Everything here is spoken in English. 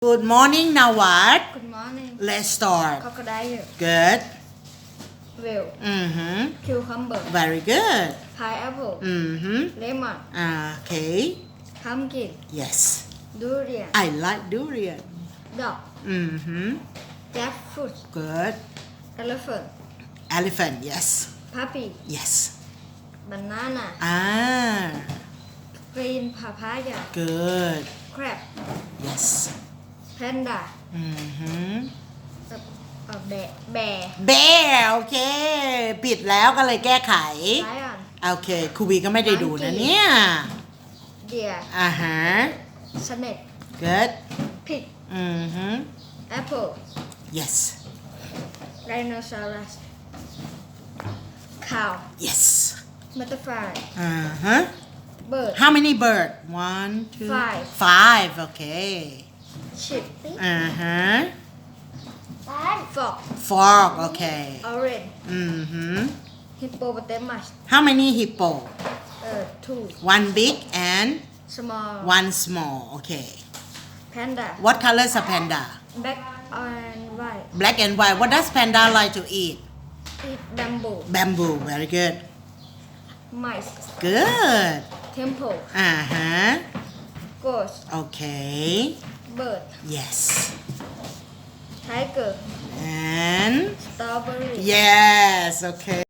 Good morning Nawat Good morning. Let's start Crocodile. Good Whale. Mm-hmm Cucumber. Very good Pineapple. Mm-hmm Lemon. Okay Pumpkin. Yes Durian. I like durian Dog. Mm-hmm Jackfruit. Good Elephant. Elephant Yes Puppy. Yes Banana. Ah Green papaya. Good Crab. Yes แพนด้าอือหือแบะแบะเบ้โอเคปิดแล้วก็เลยแก้ไขโอเคคูบีก็ไม่ได้ดูนะเนี่ยเดียร์อ่าฮะ สเน็ต good ผิดอือหือ แอปเปิล yes ไดโนเสาร์ส cow yes butterfly อ่าฮะ BirdHow many bird one two Five. five okay Chickpea. Uh huh. And frog. Frog. Okay. Orange. Mm hmm. Hippopotamus. How many hippo? Uh, two. One big and small. one small. Okay. Panda. What color is a panda? Black and white. Black and white. What does panda like to eat? Eat bamboo. Bamboo. Very good. Mice. Good. Temple. Uh huh. Ghost. Okay bird. Yes. Tiger. And strawberry. yes okay